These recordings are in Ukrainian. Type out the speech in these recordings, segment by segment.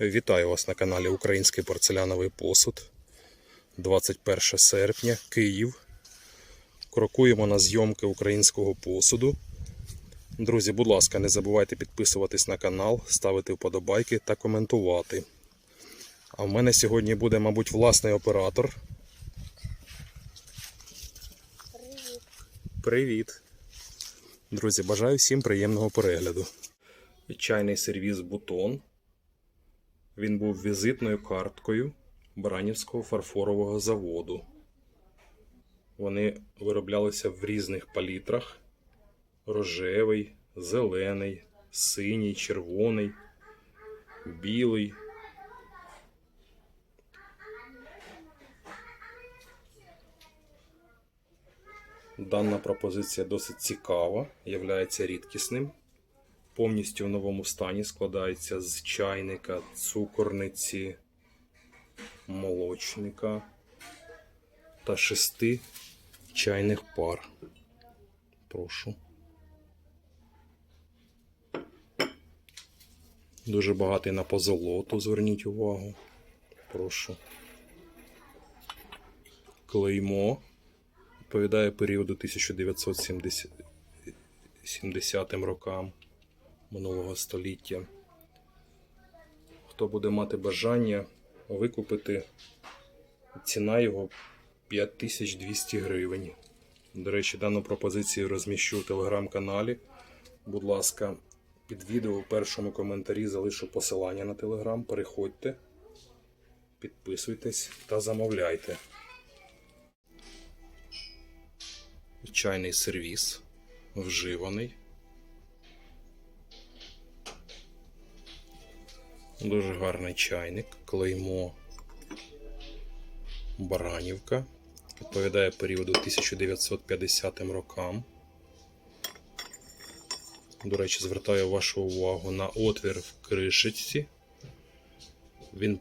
Вітаю вас на каналі Український порцеляновий посуд. 21 серпня, Київ. Крокуємо на зйомки українського посуду. Друзі, будь ласка, не забувайте підписуватись на канал, ставити вподобайки та коментувати. А в мене сьогодні буде, мабуть, власний оператор. Привіт. Друзі, бажаю всім приємного перегляду. Чайний сервіз Бутон. Він був візитною карткою Баранівського фарфорового заводу. Вони вироблялися в різних палітрах: рожевий, зелений, синій, червоний, білий. Дана пропозиція досить цікава, являється рідкісним. Повністю в новому стані складається з чайника, цукорниці, молочника та шести чайних пар. Прошу. Дуже багатий на позолоту, зверніть увагу. Прошу. Клеймо відповідає періоду 1970 70 рокам минулого століття. Хто буде мати бажання викупити, ціна його 5200 гривень. До речі, дану пропозицію розміщу у телеграм-каналі. Будь ласка, під відео у першому коментарі залишу посилання на телеграм. Переходьте, підписуйтесь та замовляйте. Чайний сервіс вживаний. Дуже гарний чайник, клеймо Баранівка. Відповідає періоду 1950 рокам. До речі, звертаю вашу увагу на отвір в кришечці. Він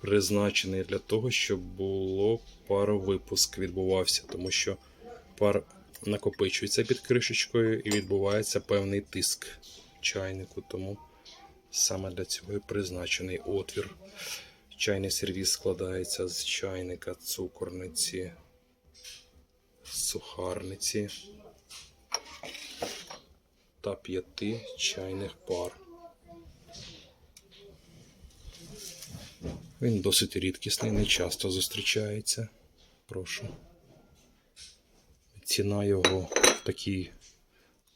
призначений для того, щоб було паровипуск відбувався, тому що пар накопичується під кришечкою і відбувається певний тиск чайнику. Тому саме для цього і призначений отвір. Чайний сервіс складається з чайника, цукорниці, сухарниці та п'яти чайних пар. Він досить рідкісний, не часто зустрічається. Прошу. Ціна його в такій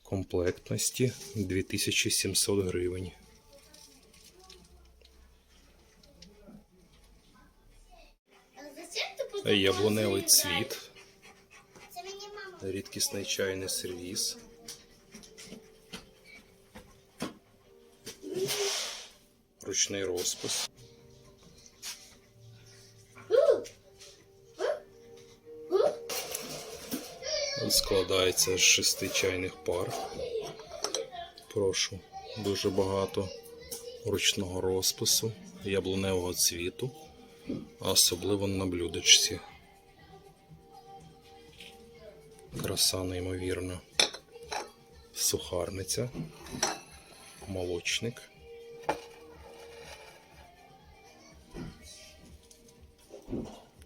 комплектності 2700 гривень. Яблуневий цвіт, рідкісний чайний сервіс. Ручний розпис. Складається з шести чайних пар. Прошу. Дуже багато ручного розпису, яблуневого цвіту, особливо на блюдечці. Краса неймовірна. Сухарниця, молочник.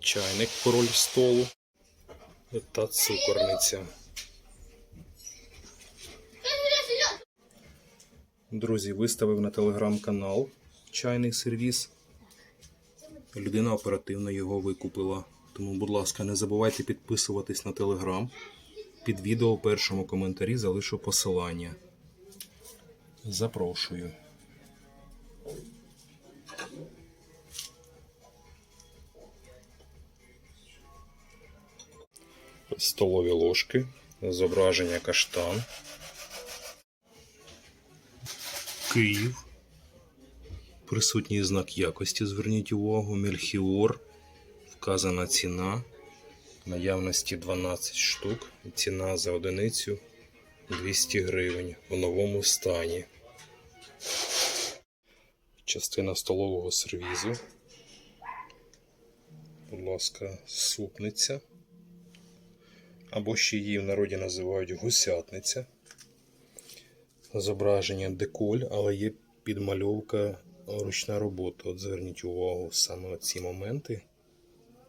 Чайник король столу та цукорниця. Друзі, виставив на телеграм-канал чайний сервіс. Людина оперативно його викупила. Тому, будь ласка, не забувайте підписуватись на телеграм. Під відео у першому коментарі залишу посилання. Запрошую. Столові ложки, зображення каштан. Київ. Присутній знак якості. Зверніть увагу, Мельхіор. Вказана ціна. Наявності 12 штук. Ціна за одиницю 200 гривень в новому стані. Частина столового сервізу. Будь ласка, супниця. Або ще її в народі називають гусятниця. Зображення деколь, але є підмальовка ручна робота. От зверніть увагу саме ці моменти.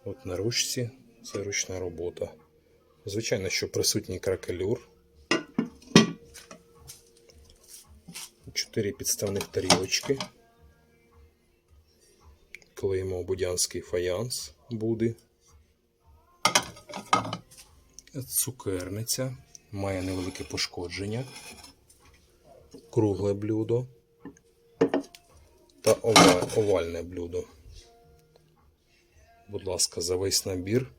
От на ручці це ручна робота. Звичайно, що присутній кракелюр. Чотири підставних тарілочки. Клеїмо будянський фаянс буде. Цукерниця. Має невелике пошкодження. Кругле блюдо та овальне блюдо. Будь ласка, за весь набір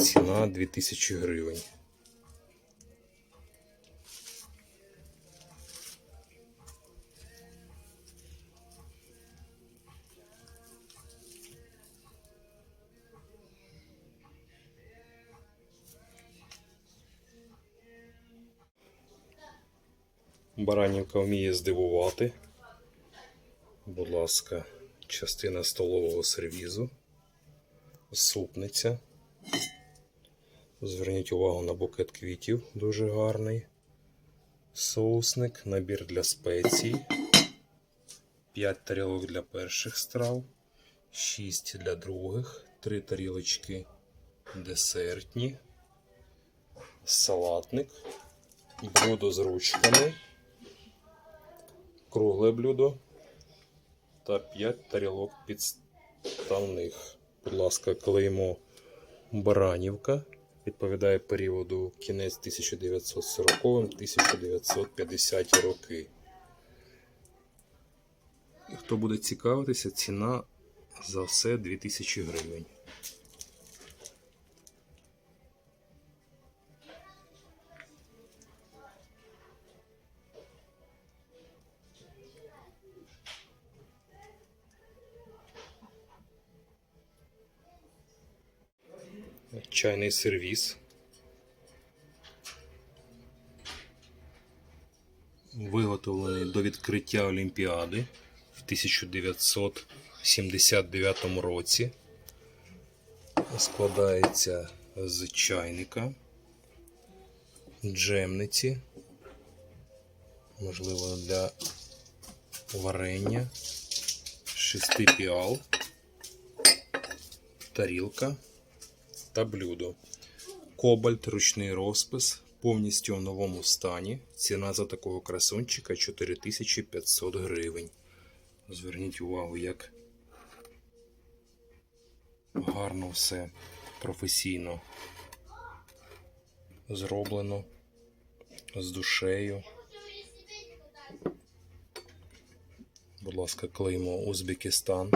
ціна 2000 гривень. Баранівка вміє здивувати. Ласка, частина столового сервізу, супниця. Зверніть увагу на букет квітів, дуже гарний. Соусник, набір для спецій. 5 тарілок для перших страв, 6 для других, 3 тарілочки десертні, салатник, блюдо з ручками, кругле блюдо та 5 тарілок підставних. Будь ласка, клеймо Баранівка. Відповідає періоду кінець 1940-1950 роки. Хто буде цікавитися, ціна за все 2000 гривень. Чайний сервіс. Виготовлений до відкриття Олімпіади в 1979 році. Складається з чайника, джемниці, можливо, для варення, шести піал, тарілка та блюдо. Кобальт, ручний розпис, повністю в новому стані. Ціна за такого красунчика 4500 гривень. Зверніть увагу, як гарно все професійно зроблено з душею. Будь ласка, клеймо Узбекистан.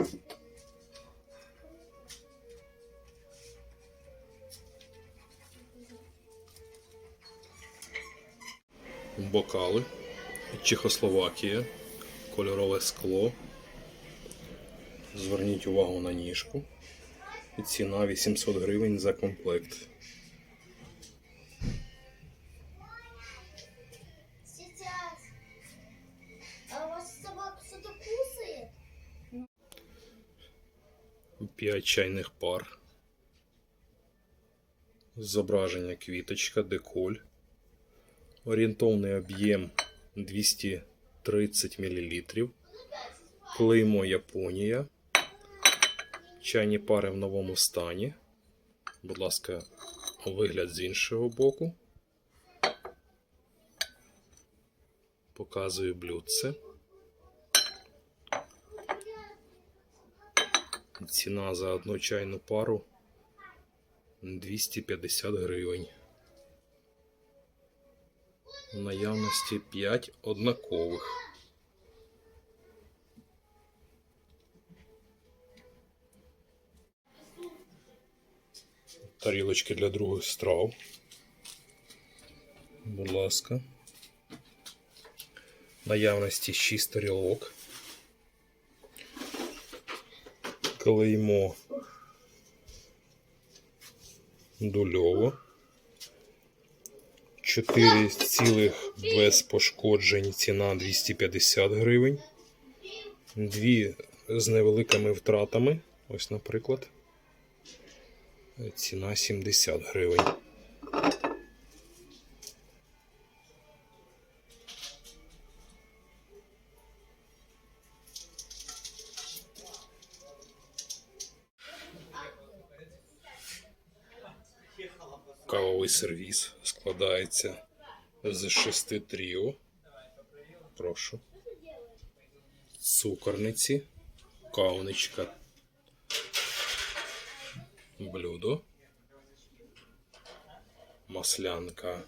Бокали, Чехословакія, кольорове скло. Зверніть увагу на ніжку. І ціна 800 гривень за комплект. 5 чайних пар. Зображення квіточка, деколь. Орієнтовний об'єм 230 мл. Клеймо Японія. Чайні пари в новому стані. Будь ласка, вигляд з іншого боку. Показую блюдце. Ціна за одну чайну пару 250 гривень. В наявності 5 однакових. Тарілочки для других страв. Будь ласка. Наявності 6 тарілок. Клеймо дульово. 4 цілих без пошкоджень ціна 250 гривень. Дві з невеликими втратами. Ось, наприклад, ціна 70 гривень. Кавовий сервіс складається з шести тріо. Прошу. Цукорниці, кавничка, блюдо, маслянка,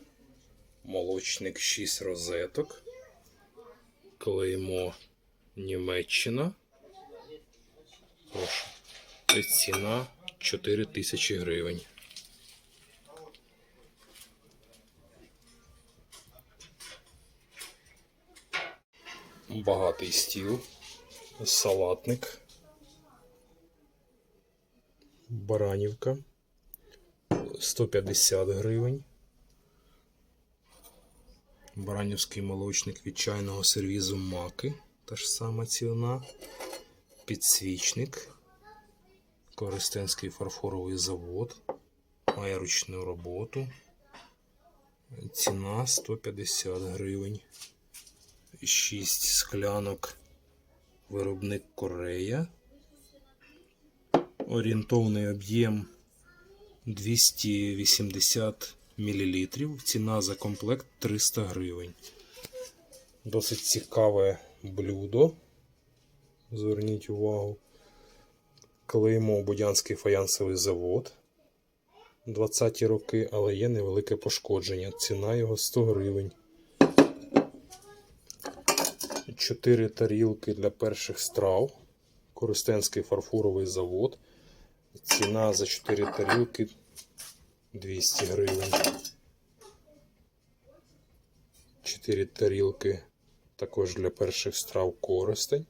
молочник 6 розеток, клеймо Німеччина. Прошу. Ціна 4 тисячі гривень. Багатий стіл, салатник, баранівка 150 гривень. Баранівський молочник від чайного сервізу маки. Та ж сама ціна. Підсвічник. Користенський фарфоровий завод. Має ручну роботу. Ціна 150 гривень. 6 склянок. Виробник Корея. Орієнтовний об'єм 280 мл. Ціна за комплект 300 гривень. Досить цікаве блюдо. Зверніть увагу. Клеймо Будянський фаянсовий завод. 20-ті роки, але є невелике пошкодження. Ціна його 100 гривень. 4 тарілки для перших страв. Користенський фарфоровий завод. Ціна за 4 тарілки 200 гривень. 4 тарілки також для перших страв користень.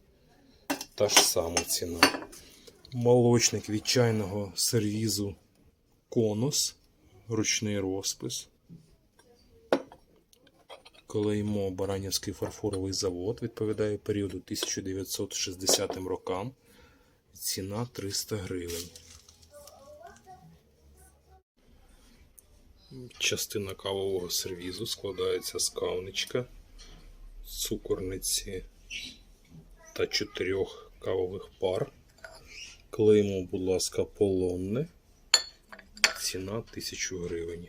Та ж сама ціна. Молочник від чайного сервізу конус. Ручний розпис. Клеймо Баранівський фарфоровий завод відповідає періоду 1960 рокам. Ціна 300 гривень. Частина кавового сервізу складається з кавничка, цукорниці та чотирьох кавових пар. Клеймо, будь ласка, полонне. Ціна 1000 гривень.